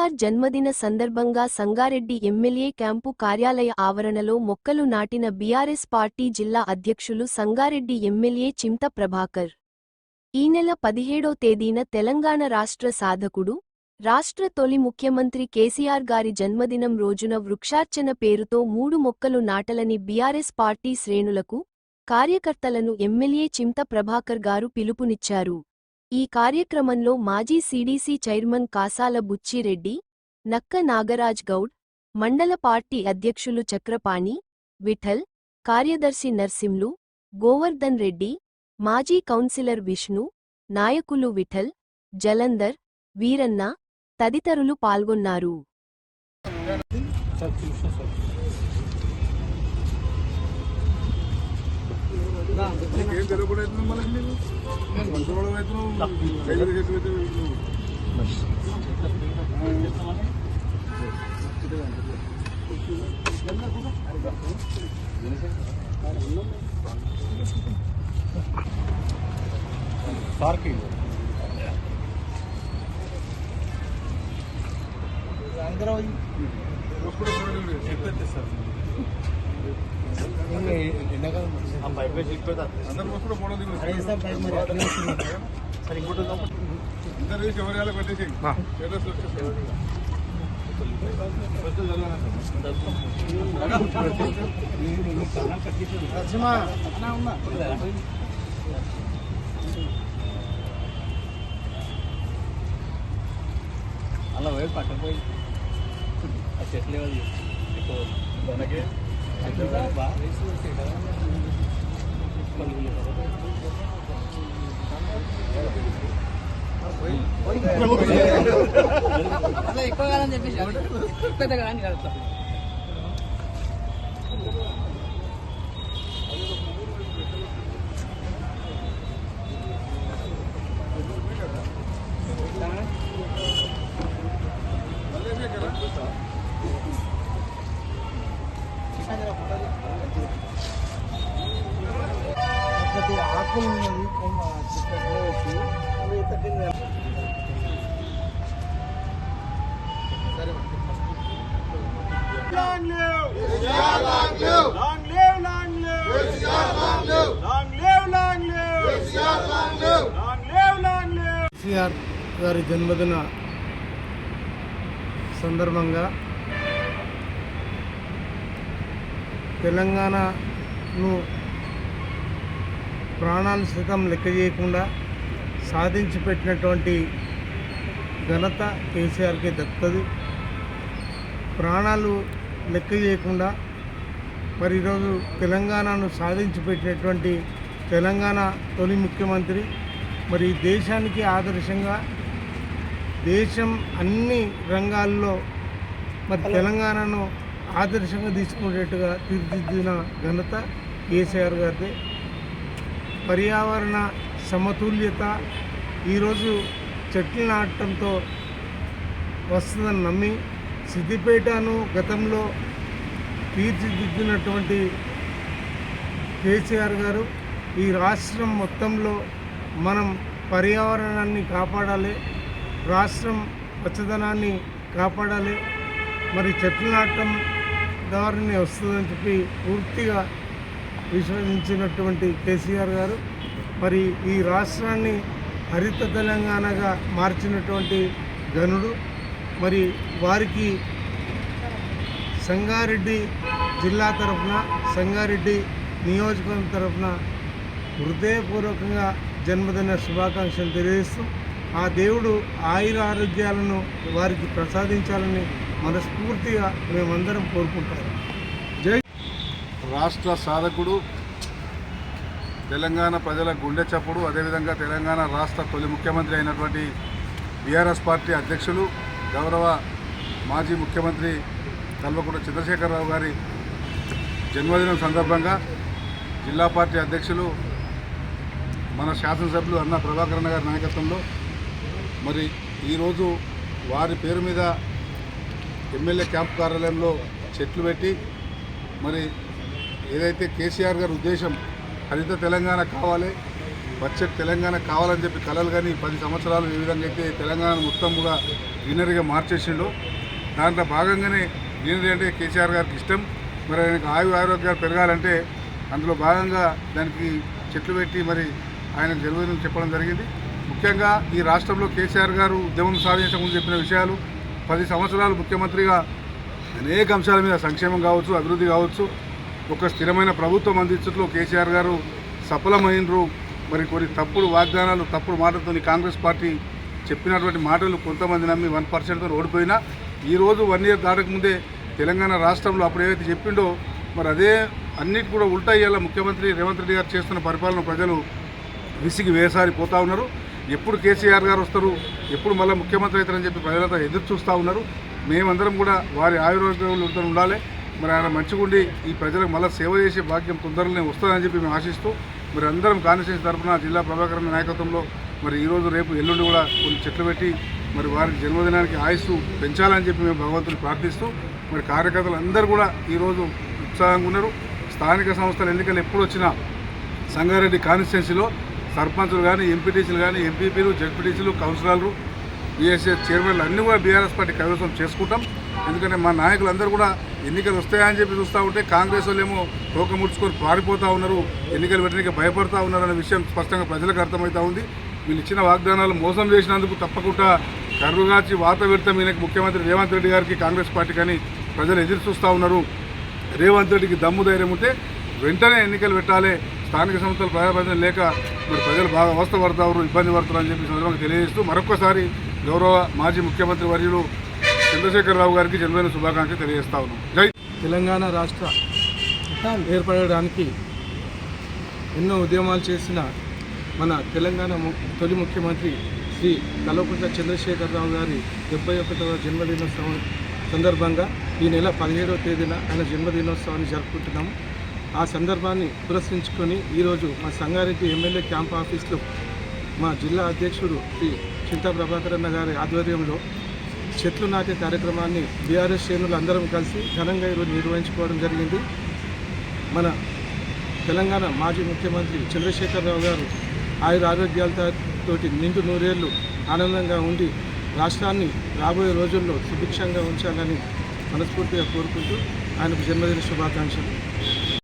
కేసీఆర్ జన్మదిన సందర్భంగా Sangareddy MLA camp కార్యాలయ ఆవరణలో మొక్కలు నాటిన బీఆర్ఎస్ పార్టీ జిల్లా అధ్యక్షులు సంగారెడ్డి ఎమ్మెల్యే చింత ప్రభాకర్. ఈ నెల పదిహేడో తేదీన తెలంగాణ రాష్ట్ర సాధకుడు రాష్ట్ర తొలి ముఖ్యమంత్రి కేసీఆర్ గారి జన్మదినం రోజున వృక్షార్చన పేరుతో మూడు మొక్కలు నాటలని బీఆర్ఎస్ పార్టీ శ్రేణులకు కార్యకర్తలను ఎమ్మెల్యే చింత ప్రభాకర్ గారు పిలుపునిచ్చారు. ఈ కార్యక్రమంలో మాజీ సీడీసీ చైర్మన్ కాసాల బుచ్చిరెడ్డి నక్క నాగరాజ్ గౌడ్ మండల పార్టీ అధ్యక్షులు చక్రపాణి విఠల్ కార్యదర్శి నర్సింలు గోవర్ధన్ రెడ్డి మాజీ కౌన్సిలర్ విష్ణు నాయకులు విఠల్ జలందర్ వీరన్న తదితరులు పాల్గొన్నారు. ఏం తెలియకుండా అవుతుంది మళ్ళీ నీకు మంచోడు అవుతున్నావు డైలీ చేసి పార్కింగ్ చూసుకుంటే పోవడం లేదు. అలా పోయి పట్టకపోయి ఆ చెట్లు ఇవ్వాలి దానికి ఎక్కువ కాదని చెప్పేసి పెద్ద కదా అని కలుగుతాం కేసీఆర్ గారి జన్మదిన సందర్భంగా తెలంగాణను ప్రాణాలు సైతం లెక్క చేయకుండా సాధించి పెట్టినటువంటి ఘనత కేసీఆర్కి దక్కుతుంది. ప్రాణాలు లెక్క చేయకుండా మరి ఈరోజు తెలంగాణను సాధించి పెట్టినటువంటి తెలంగాణ తొలి ముఖ్యమంత్రి మరి దేశానికి ఆదర్శంగా దేశం అన్ని రంగాల్లో మరి తెలంగాణను ఆదర్శంగా తీసుకునేట్టుగా తీర్చిదిద్దిన ఘనత కేసీఆర్ గారిదే. పర్యావరణ సమతుల్యత ఈరోజు చెట్లు నాటడంతో వస్తుందని నమ్మి సిద్దిపేటను గతంలో తీర్చిదిద్దినటువంటి కేసీఆర్ గారు ఈ రాష్ట్రం మొత్తంలో మనం పర్యావరణాన్ని కాపాడాలి రాష్ట్రం పచ్చదనాన్ని కాపాడాలి మరి చెట్లు నాటడం దారిని వస్తుందని చెప్పి పూర్తిగా విశ్వసించినటువంటి కేసీఆర్ గారు మరి ఈ రాష్ట్రాన్ని హరిత తెలంగాణగా మార్చినటువంటి గనుడు మరి వారికి సంగారెడ్డి జిల్లా తరఫున సంగారెడ్డి నియోజకవర్గం తరఫున హృదయపూర్వకంగా జన్మదిన శుభాకాంక్షలు తెలియజేస్తూ ఆ దేవుడు ఆయుర ఆరోగ్యాలను వారికి ప్రసాదించాలని మనస్ఫూర్తిగా మేమందరం కోరుకుంటాము జై రాష్ట్ర సాధకుడు తెలంగాణ ప్రజల గుండె చప్పుడు అదేవిధంగా తెలంగాణ రాష్ట్ర తొలి ముఖ్యమంత్రి అయినటువంటి బీఆర్ఎస్ పార్టీ అధ్యక్షులు గౌరవ మాజీ ముఖ్యమంత్రి కల్వకుంట్ల చంద్రశేఖరరావు గారి జన్మదినం సందర్భంగా జిల్లా పార్టీ అధ్యక్షులు మన శాసనసభ్యులు అన్న ప్రభాకరణ గారి నాయకత్వంలో మరి ఈరోజు వారి పేరు మీద ఎమ్మెల్యే క్యాంప్ కార్యాలయంలో చెట్లు పెట్టి మరి ఏదైతే కేసీఆర్ గారి ఉద్దేశం హరిత తెలంగాణ కావాలి వచ్చే తెలంగాణ కావాలని చెప్పి కలలు కానీ పది సంవత్సరాలు ఏ విధంగా అయితే తెలంగాణ మొత్తంగా గ్రీనరీగా మార్చేసిండో దాంట్లో భాగంగానే గ్రీనరీ అంటే కేసీఆర్ గారికి ఇష్టం. మరి ఆయనకు ఆయు ఆరోగ్యాలు పెరగాలంటే అందులో భాగంగా దానికి చెట్లు పెట్టి మరి ఆయన జన్మదినం చెప్పడం జరిగింది. ముఖ్యంగా ఈ రాష్ట్రంలో కేసీఆర్ గారు ఉద్యమం సాధించకముందు చెప్పిన విషయాలు పది సంవత్సరాలు ముఖ్యమంత్రిగా అనేక అంశాల మీద సంక్షేమం కావచ్చు అభివృద్ధి కావచ్చు ఒక స్థిరమైన ప్రభుత్వం అందించట్లో కేసీఆర్ గారు సఫలమైనరు మరి కొన్ని తప్పుడు వాగ్దానాలు తప్పుడు మాటలతో కాంగ్రెస్ పార్టీ చెప్పినటువంటి మాటలు కొంతమంది నమ్మి వన్ పర్సెంట్తో ఓడిపోయినా ఈరోజు వన్ ఇయర్ దాటకముందే తెలంగాణ రాష్ట్రంలో అప్పుడు ఏవైతే చెప్పిండో మరి అదే అన్నిటి కూడా ఉల్టా ముఖ్యమంత్రి రేవంత్ రెడ్డి గారు చేస్తున్న పరిపాలన ప్రజలు విసిగి వేసారి పోతా ఉన్నారు. ఎప్పుడు కేసీఆర్ గారు వస్తారు ఎప్పుడు మళ్ళీ ముఖ్యమంత్రి అవుతారని చెప్పి ప్రజలంతా ఎదురు చూస్తూ ఉన్నారు. మేమందరం కూడా వారి ఆయుర్వేదంతో ఉండాలి. మరి ఆయన మంచిగుండి ఈ ప్రజలకు మళ్ళీ సేవ చేసే భాగ్యం తొందరలోనే వస్తుందని చెప్పి మేము ఆశిస్తూ మరి అందరం కాన్స్టిట్యూన్సీ తరఫున జిల్లా ప్రభాకర్ నాయకత్వంలో మరి ఈరోజు రేపు ఎల్లుండి కూడా కొన్ని చెట్లు పెట్టి మరి వారి జన్మదినానికి ఆయుస్సు పెంచాలని చెప్పి మేము భగవంతుని ప్రార్థిస్తూ మరి కార్యకర్తలు అందరూ కూడా ఈరోజు ఉత్సాహంగా ఉన్నారు. స్థానిక సంస్థల ఎన్నికలు ఎప్పుడు వచ్చినా సంగారెడ్డి కాన్స్టిట్యున్సీలో సర్పంచులు కానీ ఎంపీటీసీలు కానీ ఎంపీపీలు జడ్పీటీసీలు కౌన్సిలర్లు బీఎస్ఎస్ చైర్మన్లు అన్నీ కూడా బీఆర్ఎస్ పార్టీ కైవసం చేసుకుంటాం. ఎందుకంటే మా నాయకులందరూ కూడా ఎన్నికలు వస్తాయని చెప్పి చూస్తూ ఉంటే కాంగ్రెస్ వాళ్ళేమో ఏమో తోక ముడుచుకొని పారిపోతూ ఉన్నారు ఎన్నికలు పెట్టడానికి భయపడతా ఉన్నారు అనే విషయం స్పష్టంగా ప్రజలకు అర్థమవుతా ఉంది. వీళ్ళు ఇచ్చిన వాగ్దానాలు మోసం చేసినందుకు తప్పకుండా కర్రుగాచి వాత పెడతాం. ఈయనకి ముఖ్యమంత్రి రేవంత్ రెడ్డి గారికి కాంగ్రెస్ పార్టీ కానీ ప్రజలు ఎదురు చూస్తూ ఉన్నారు. రేవంత్ రెడ్డికి దమ్ము ధైర్యం ఉంటే వెంటనే ఎన్నికలు పెట్టాలి. స్థానిక సంస్థలు ప్రజాప్రతినిధులు లేక మరి ప్రజలు బాగా అవస్థ పడతారు ఇబ్బంది పడతారు అని చెప్పి సందర్భంగా తెలియజేస్తూ మరొకసారి గౌరవ మాజీ ముఖ్యమంత్రి వర్యులు చంద్రశేఖరరావు గారికి జన్మదిన శుభాకాంక్షలు తెలియజేస్తా ఉన్నాం. జై తెలంగాణ రాష్ట్ర ఏర్పడడానికి ఎన్నో ఉద్యమాలు చేసిన మన తెలంగాణ ము- తొలి ముఖ్యమంత్రి శ్రీ కల్వకుంట్ల చంద్రశేఖరరావు గారి డెబ్బై ఒకటవ జన్మదినోత్సవం సందర్భంగా ఈ నెల పదిహేడవ తేదీన ఆయన జన్మదినోత్సవాన్ని జరుపుకుంటున్నాము. ఆ సందర్భాన్ని పురస్కరించుకొని ఈరోజు మా సంగారెడ్డి ఎమ్మెల్యే క్యాంప్ ఆఫీస్లో మా జిల్లా అధ్యక్షుడు శ్రీ చింతా ప్రభాకర్ అన్న గారి ఆధ్వర్యంలో చెట్లు నాటే కార్యక్రమాన్ని బీఆర్ఎస్ శ్రేణులు అందరం కలిసి ఘనంగా ఈరోజు నిర్వహించుకోవడం జరిగింది. మన తెలంగాణ మాజీ ముఖ్యమంత్రి చంద్రశేఖరరావు గారు ఆయుర ఆరోగ్యాలతోటి నిండు నూరేళ్ళు ఆనందంగా ఉండి రాష్ట్రాన్ని రాబోయే రోజుల్లో సుభిక్షంగా ఉంచాలని మనస్ఫూర్తిగా కోరుకుంటూ ఆయనకు జన్మదిన శుభాకాంక్షలు.